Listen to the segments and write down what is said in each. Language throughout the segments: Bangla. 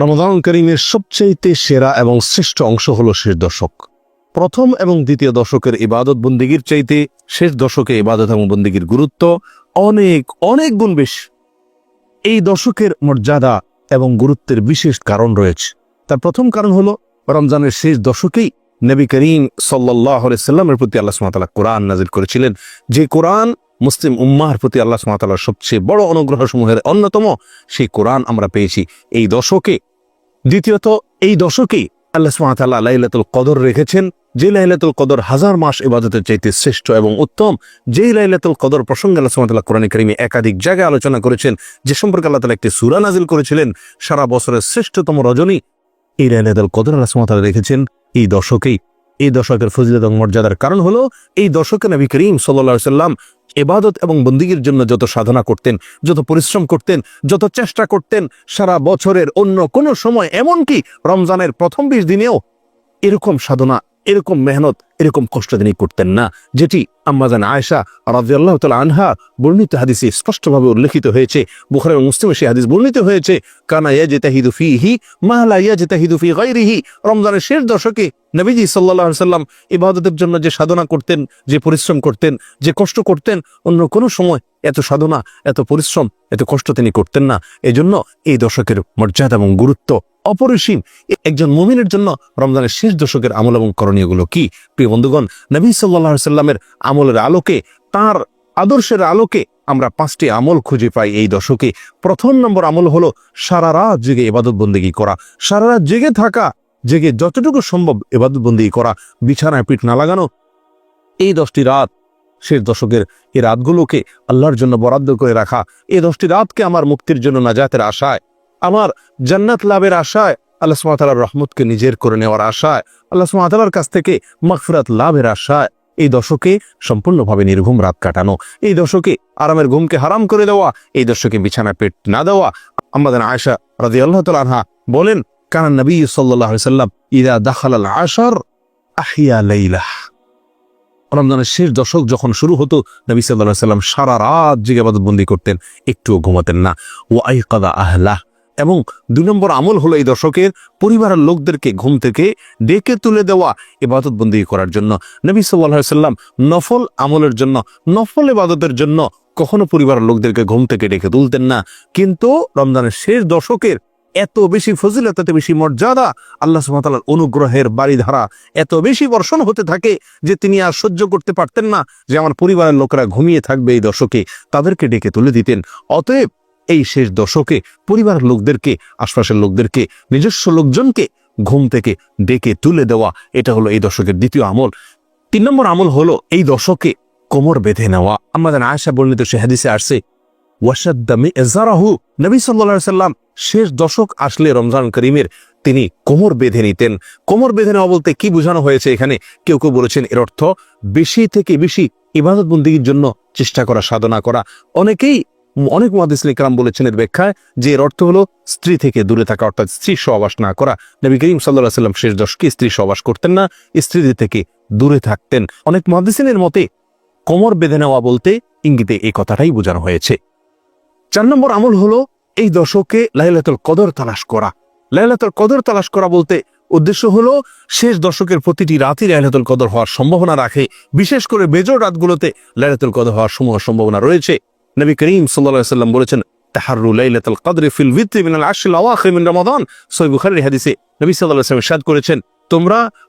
রমজান করিমের সবচাইতে সেরা এবং শ্রেষ্ঠ অংশ হলো শেষ দশক। প্রথম এবং দ্বিতীয় দশকের ইবাদত বন্দিগির চাইতে শেষ দশকে ইবাদত এবং বন্দিগির গুরুত্ব অনেক অনেক গুণ বেশি। এই দশকের মর্যাদা এবং গুরুত্বের বিশেষ কারণ রয়েছে। তার প্রথম কারণ হলো, রমজানের শেষ দশকেই নবী করিম সাল্লাহ সাল্লামের প্রতি আল্লাহ সুমাতালা কোরআন নাজির করেছিলেন। যে কোরআন মুসলিম উম্মার প্রতি আল্লাহ সুমাতালার সবচেয়ে বড় অনুগ্রহ সমূহের অন্যতম, সেই কোরআন আমরা পেয়েছি। এই দশকে দ্বিতীয়ত, এই দশকেই আল্লাহ সুমাতাল্লাহ লাইলাতুল কদর রেখেছেন, যে লাইলাতুল কদর হাজার মাস ইবাদতের চাইতে শ্রেষ্ঠ এবং উত্তম, যেই লাইলাতুল কদর প্রসঙ্গে আল্লাহ সুমাতাল্লাহ কোরআন করিমে একাধিক জায়গায় আলোচনা করেছেন, যে সম্পর্কে আল্লাহ তালা একটি সুরা নাজিল করেছিলেন, সারা বছরের শ্রেষ্ঠতম রজনী, এই লাইলাতুল কদর আল্লাহ সুমাতাল্লাহ রেখেছেন এই দশকেই। এই দশকের ফজিলত মর্যাদার কারণ হলো, এই দশকে নবী করিম সাল্লা সাল্লাম এবাদত এবং বন্দিগির জন্য যত সাধনা করতেন, যত পরিশ্রম করতেন, যত চেষ্টা করতেন, সারা বছরের অন্য কোনো সময়, এমনকি রমজানের প্রথম বিশ দিনেও এরকম সাধনা এরকম মেহনত, এরকম কষ্ট তিনি করতেন না। যেটি আম্মাজান আয়েশা রাজিয়াল্লাহ তালা আনহা বর্ণিত হাদিসে স্পষ্টভাবে উল্লেখিত হয়েছে। বুখারে মুসলিমে সেই হাদিস বর্ণিত হয়েছে, কানা ইয়া জেতাহিদু ফি হি মাহলা ইয়া জেতাহিদু ফি গাইরিহি রমজানের শেষ দশকে নবীজি সাল্লাহ সাল্লাম ইবাদতের জন্য যে সাধনা করতেন, যে পরিশ্রম করতেন, যে কষ্ট করতেন, অন্য কোনো সময় এত সাধনা, এত পরিশ্রম, এত কষ্ট তিনি করতেন না। এজন্য এই দশকের মর্যাদা এবং গুরুত্ব অপরিসীম। একজন মুমিনের জন্য রমজানের শেষ দশকের আমল এবং করণীয়গুলো কি? প্রিয় বন্ধুগণ, নবী সাল্লাহ সাল্লামের আমলের আলোকে, তার আদর্শের আলোকে আমরা পাঁচটি আমল খুঁজে পাই এই দশকে। প্রথম নম্বর আমল হলো সারা রাত জেগে এবাদত বন্দিগি করা। সারা রাত জেগে থাকা, জেগে যতটুকু সম্ভব এবাদত বন্দিগি করা। বিছানায় পিঠ না লাগানো, এই দশটি রাত শেষ দশকের এই রাতগুলোকে আল্লাহর জন্য বরাদ্দ করে রাখা। এই দশটি রাতকে আমার মুক্তির জন্য নাজাতের আশায় আমার জান্নাত লাভের আশায় আল্লাহ সুমাতালার রহমতকে নিজের করে নেওয়ার আশায়, আল্লাহ সুমাতালার কাছ থেকে মাগফিরাত লাভের আশায় এই দশকে সম্পূর্ণভাবে নির্ঘুম রাত কাটানো, এই দশকে আরামের ঘুমকে হারাম করে দেওয়া, এই দশকে বিছানায় পেট না দেওয়া। আমাদের আয়সা রাজি আল্লাহ আনহা বলেন কানান নবী সাল্লাহ সাল্লাম ইদা আল আশার আহিয়া লাইলাহ। রমজানের শেষ দশক যখন শুরু হতো, নবী সাল্লাহ সাল্লাম সারা রাত জেগে বন্দি করতেন, একটুও ঘুমাতেন না। ও আইকাদা আহলাহ। এবং দুই নম্বর আমল হলো এই দশকের পরিবারের লোকদেরকে ঘুম থেকে ডেকে তুলে দেওয়া ইবাদত বন্দি করার জন্য। নবী সাল্লাম নফল আমলের জন্য, নফল এবাদতের জন্য কখনো পরিবারের লোকদেরকে ঘুম থেকে ডেকে তুলতেন না। কিন্তু রমজানের শেষ দশকের এত বেশি ফজিলত, এত বেশি মর্যাদা আল্লাহ সুমতালার অনুগ্রহের বাড়িধারা এত বেশি বর্ষণ হতে থাকে যে তিনি আর সহ্য করতে পারতেন না যে আমার পরিবারের লোকেরা ঘুমিয়ে থাকবে এই দশকে, তাদেরকে ডেকে তুলে দিতেন। অতএব এই শেষ দশকে পরিবার লোকদেরকে, আশপাশের লোকদেরকে, নিজস্ব লোকজনকে ঘুম থেকে ডেকে তুলে দেওয়া, এটা হলো এই দশকের দ্বিতীয় আমল। তিন নম্বর আমল হলো এই দশকে কোমর বেঁধে নেওয়া। আমাদের আয়সা বর্ণিত সে হাদিসে আসছে ওয়াসাদ্দামে এজারাহু নবী সাল্লা সাল্লাম শেষ দশক আসলে রমজান করিমের তিনি কোমর বেঁধে নিতেন। কোমর বেঁধে নেওয়া বলতে কি বোঝানো হয়েছে এখানে? কেউ কেউ বলেছেন এর অর্থ বেশি থেকে বেশি ইবাদত বন্দীর জন্য চেষ্টা করা, সাধনা করা। অনেকেই অনেক মহাদিস ইকরাম বলেছেন এর ব্যাখ্যায় যে এর অর্থ হলো স্ত্রী থেকে দূরে থাকা, অর্থাৎ স্ত্রী সহবাস না করা। নবী করিম সাল্লাহ সাল্লাম শেষ দশকে স্ত্রী সহবাস করতেন না, স্ত্রীদের থেকে দূরে থাকতেন। অনেক মহাদিসিনের মতে কোমর বেঁধে নেওয়া বলতে ইঙ্গিতে এই কথাটাই বোঝানো হয়েছে। চার নম্বর আমল হলো এই দশকে লাইলাতুল কদর তালাশ করা। লাইলাতুল কদর তালাশ করা বলতে উদ্দেশ্য হলো শেষ দশকের প্রতিটি রাতই লাইলাতুল কদর হওয়ার সম্ভাবনা রাখে। বিশেষ করে বেজোর রাতগুলোতে লাইলাতুল কদর হওয়ার সমূহ সম্ভাবনা রয়েছে। নবী করিম সাল্লাল্লাহু সাল্লাম বলেছেন তাহারু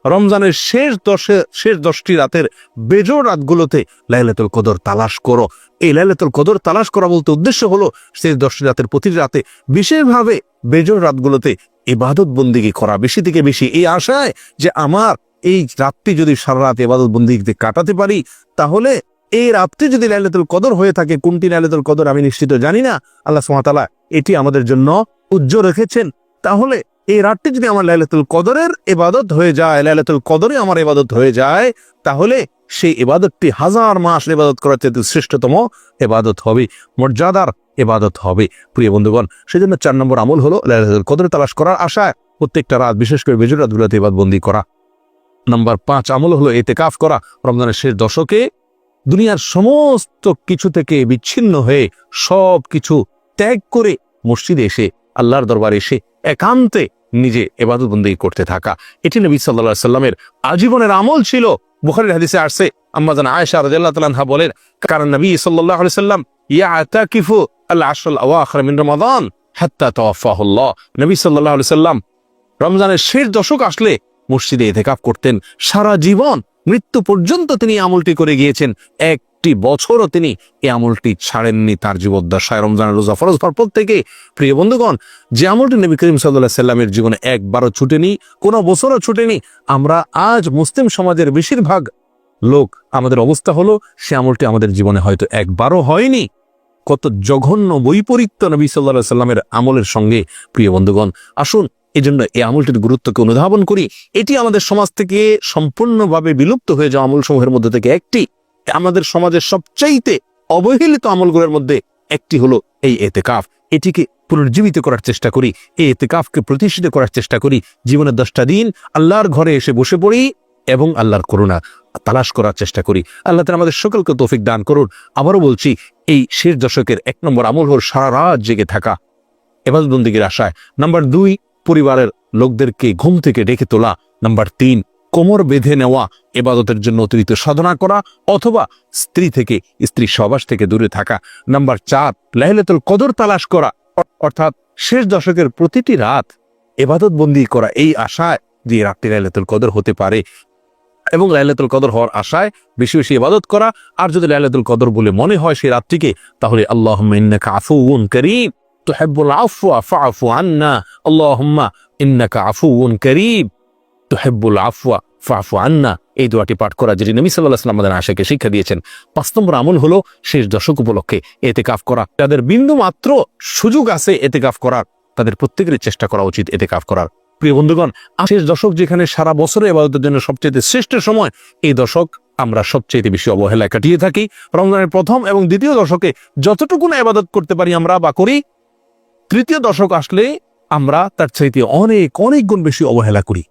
রমজানের শেষ শেষ দশটি রাতের বেজোর রাতগুলোতে লাইলাতুল কদর তালাশ করো। এই কদর করা বলতে উদ্দেশ্য হলো, শেষ দশটি রাতের প্রতিটি রাতে বিশেষভাবে বেজোর রাতগুলোতে ইবাদত বন্দিগি করা। বেশি থেকে বেশি এই আশায় যে আমার এই রাতটি যদি সারা রাত ইবাদত বন্দিগিতে কাটাতে পারি, তাহলে এই রাতটি যদি লাইলাতুল কদর হয়ে থাকে, কোনটি লাইলাতুল কদর আমি নিশ্চিত জানি না। আল্লাহ সুবহানাহু এটি আমাদের জন্য উজ্জ্বল রেখেছেন। তাহলে এই রাতটি যদি আমার লাইলাতুল কদরের এবাদত হয়ে যায়, লাইলাতুল কদরে আমার এবাদত হয়ে যায়, তাহলে সেই এবাদতটি হাজার মাস ইবাদত করার চেয়ে শ্রেষ্ঠতম এবাদত হবে, মর্যাদার এবাদত হবে। প্রিয় বন্ধুগণ, সেজন্য চার নম্বর আমল হলো লাইলাতুল কদর তালাশ করার আশায় প্রত্যেকটা রাত, বিশেষ করে বেজুর ইবাদ বন্দি করা। নাম্বার পাঁচ আমল হলো এতে কাফ করা, রমজানের শেষ দশকে দুনিয়ার সমস্ত কিছু থেকে বিচ্ছিন্ন হয়ে সব কিছু ত্যাগ করে মসজিদে এসে, আল্লাহর দরবারে এসে একান্তে নিজে এবাদত বন্দী করতে থাকা। এটি নবী সাল্লাহ সাল্লামের আজীবনের আমল ছিল। বুখারির হাদিসে আসছে আম্মাজান আয়েশা রাদিয়াল্লাহু তাআলা আনহা বলেন কারণ নবী আলাইহি সাল্লাম ইয়াতাকিফু আল আশর আল আওয়াখির মিন রমাদান নবী আলাইহি সাল্লাম রমজানের শেষ দশক আসলে মসজিদে ইতেকাফ করতেন সারা জীবন। মৃত্যু পর্যন্ত তিনি আমলটি করে গিয়েছেন। একটি বছরও তিনি এই আমলটি ছাড়েননি তার জীবদ্দশায়। রমজানের রোজা ফরজ হওয়ার পর থেকে প্রিয় বন্ধুগণ, যে আমলটি নবী করিম সাল্লাহ সাল্লামের জীবনে একবারও ছুটেনি, কোনো বছরও ছুটেনি, আমরা আজ মুসলিম সমাজের বেশিরভাগ লোক আমাদের অবস্থা হলো, সে আমলটি আমাদের জীবনে হয়তো একবারও হয়নি। কত জঘন্য বৈপরীত্য নবী সাল্লাহ সাল্লামের আমলের সঙ্গে, প্রিয় বন্ধুগণ, আসুন এই জন্য এই আমলটির গুরুত্বকে অনুধাবন করি। এটি আমাদের সমাজ থেকে সম্পূর্ণভাবে বিলুপ্ত হয়ে যাওয়া আমল সমূহের মধ্যে থেকে একটি। আমাদের সমাজের সবচাইতে অবহেলিত আমলগুলোর মধ্যে একটি হলো এই এতেকাফ। এটিকে পুনর্জীবিত করার চেষ্টা করি, এই এতেকাফকে প্রতিষ্ঠিত করার চেষ্টা করি। জীবনের দশটা দিন আল্লাহর ঘরে এসে বসে পড়ি এবং আল্লাহর করুণা তালাশ করার চেষ্টা করি। আল্লাহ তালা আমাদের সকলকে তৌফিক দান করুন। আবারও বলছি, এই শেষ দশকের এক নম্বর আমল হল সারা রাত জেগে থাকা। এবাদবন্দিগির আশায়। নাম্বার দুই পরিবারের লোকদেরকে ঘুম থেকে ডেকে তোলা। নাম্বার তিন, কোমর বেঁধে নেওয়া, এবাদতের জন্য অতিরিক্ত সাধনা করা অথবা স্ত্রী থেকে, স্ত্রী সবাস থেকে দূরে থাকা। নাম্বার চার, লাইলাতুল কদর তালাশ করা, অর্থাৎ শেষ দশকের প্রতিটি রাত এবাদত বন্দি করা। এই আশায় যে রাতটি লাইলাতুল কদর হতে পারে এবং লাইলাতুল কদর হওয়ার আশায় বেশি বেশি ইবাদত করা। আর যদি লাইলাতুল কদর বলে মনে হয় সেই রাতটিকে তাহলে আল্লাহ আফুউন করিম, তুহিব্বুল আফওয়া ফাআফু আন্না আল্লাহুম্মা ইন্নাকা আফুউন করিম। তুহিব্বুল আফওয়া, ফাআফু আন্না। এই দোয়াটি পাঠ করা যেটি নবী সাল্লাল্লাহু আলাইহি আমাদের আশাকে শিক্ষা দিয়েছেন। পাঁচ নম্বর আমল হলো শেষ দশক উপলক্ষে এতেকাফ করা। যাদের বিন্দু মাত্র সুযোগ আছে এতেকাফ করার, তাদের প্রত্যেকেরই চেষ্টা করা উচিত এতে কাফ করার। প্রিয় বন্ধুগণ শেষ দশক যেখানে সারা বছরে এবাদতের জন্য সবচেয়ে শ্রেষ্ঠ সময়, এই দশক আমরা সবচেয়ে বেশি অবহেলায় কাটিয়ে থাকি। রমজানের প্রথম এবং দ্বিতীয় দশকে যতটুকু না এবাদত করতে পারি আমরা বা করি, তৃতীয় দশক আসলে আমরা তার চাইতে অনেক অনেক গুণ বেশি অবহেলা করি।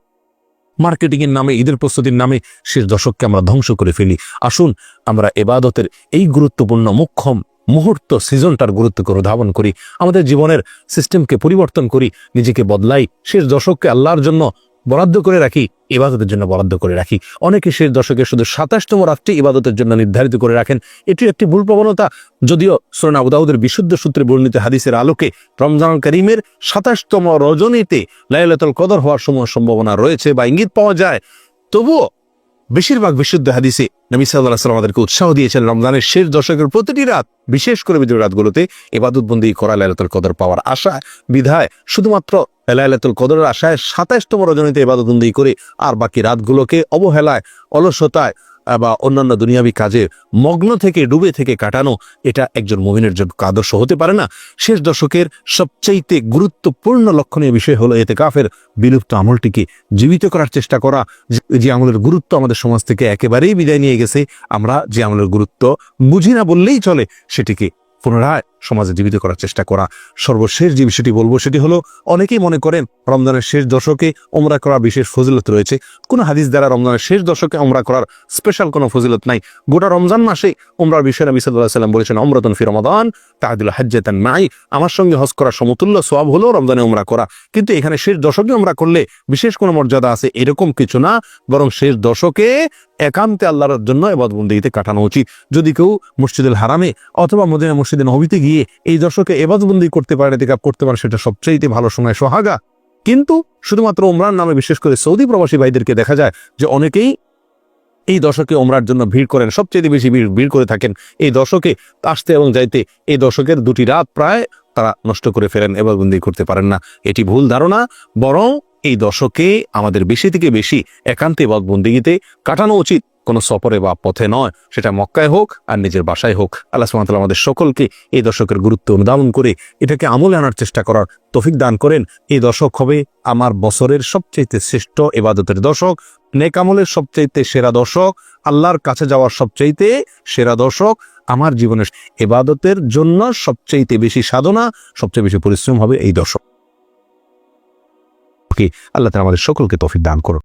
মার্কেটিংয়ের নামে, ঈদের প্রস্তুতির নামে শেষ দশককে আমরা ধ্বংস করে ফেলি। আসুন, আমরা এবাদতের এই গুরুত্বপূর্ণ মুখ্যম মুহূর্ত সিজনটার গুরুত্বকে অনুধাবন করি। আমাদের জীবনের সিস্টেমকে পরিবর্তন করি, নিজেকে বদলাই। শেষ দশককে আল্লাহর জন্য বরাদ্দ করে রাখি, ইবাদতের জন্য বরাদ্দ করে রাখি। অনেকে শেষ দশকে শুধু সাতাশতম রাত্রি ইবাদতের জন্য নির্ধারিত করে রাখেন। এটি একটি ভুল প্রবণতা। যদিও সোনা আবুদাউদের বিশুদ্ধ সূত্রে বর্ণিত হাদিসের আলোকে রমজান করিমের সাতাশতম রজনীতে লাইলাতুল কদর হওয়ার সময় সম্ভাবনা রয়েছে বা ইঙ্গিত পাওয়া যায়। তবুও বেশিরভাগ বিশুদ্ধ হাদিসে নবী সাল্লাহ সাল্লাম আমাদেরকে উৎসাহ দিয়েছেন, রমজানের শেষ দশকের প্রতিটি রাত, বিশেষ করে বিদ্রোহ রাতগুলোতে এবাদতবন্দি করা লাইলাতুল কদর পাওয়ার আশা, বিধায় শুধুমাত্র লাইলাতুল কদরের আশায় সাতাশতম রজনীতে এবাদতবন্দি করে। আর বাকি রাতগুলোকে অবহেলায়, অলসতায় বা অন্যান্য দুনিয়াবী কাজে মগ্ন থেকে, ডুবে থেকে কাটানো, এটা একজন মুমিনের জন্য আদর্শ হতে পারে না। শেষ দশকের সবচাইতে গুরুত্বপূর্ণ লক্ষণীয় বিষয় হলো এতে কাফের বিলুপ্ত আমলটিকে জীবিত করার চেষ্টা করা, যে আমলের গুরুত্ব আমাদের সমাজ থেকে একেবারেই বিদায় নিয়ে গেছে। আমরা যে আমলের গুরুত্ব বুঝি না বললেই চলে, সেটিকে পুনরায় সমাজে জীবিত করার চেষ্টা করা সর্বশেষ যে বিষয়টি বলব সেটি হলো, অনেকেই মনে করেন রমজানের শেষ দশকে ওমরা করার বিশেষ ফজিলত রয়েছে। কোনো হাদিস দ্বারা রমজানের শেষ দশকে ওমরা করার স্পেশাল কোনো ফজিলত নাই। গোটা রমজান মাসে ওমরার বিষয়ে নবী সাল্লাহ সাল্লাম বলেছেন অমরতন ফি রমাদান তাহাদুল হাজ্জাতান নাই আমার সঙ্গে হজ করার সমতুল্য সওয়াব হলো রমজানে ওমরা করা। কিন্তু এখানে শেষ দশকে ওমরা করলে বিশেষ কোনো মর্যাদা আছে এরকম কিছু না, বরং শেষ দশকে একান্তে আল্লাহর জন্য এবাদবন্দিতে কাটানো উচিত। যদি কেউ মসজিদুল হারামে অথবা মদিনা মসজিদে নবীতে গিয়ে এই দশকে এবাদবন্দি করতে পারে এতেকাপ করতে পারে, সেটা সবচাইতে ভালো সময় সোহাগা। কিন্তু শুধুমাত্র ওমরান নামে বিশেষ করে সৌদি প্রবাসী ভাইদেরকে দেখা যায় যে অনেকেই এই দশকে ওমরার জন্য ভিড় করেন সবচেয়ে বেশি ভিড় ভিড় করে থাকেন। এই দশকে আসতে এবং যাইতে এই দশকের দুটি রাত প্রায় তারা নষ্ট করে ফেলেন এবাদবন্দি করতে পারেন না। এটি ভুল ধারণা, বরং এই দশকে আমাদের বেশি থেকে বেশি একান্তে বন্দিগিতে কাটানো উচিত। কোনো সফরে বা পথে নয়। সেটা মক্কায় হোক আর নিজের বাসায় হোক। আল্লাহ সুবহানাহু আমাদের সকলকে এই দশকের গুরুত্ব অনুধাবন করে এটাকে আমলে আনার চেষ্টা করার তফিক দান করেন। এই দশক হবে আমার বছরের সবচাইতে শ্রেষ্ঠ এবাদতের দশক নেকামলের সবচাইতে সেরা দশক আল্লাহর কাছে যাওয়ার সবচাইতে সেরা দশক আমার জীবনের এবাদতের জন্য সবচাইতে বেশি সাধনা, সবচেয়ে বেশি পরিশ্রম হবে এই দশক আল্লাহ তাআলা আমাদের সকলকে তফিক দান করুন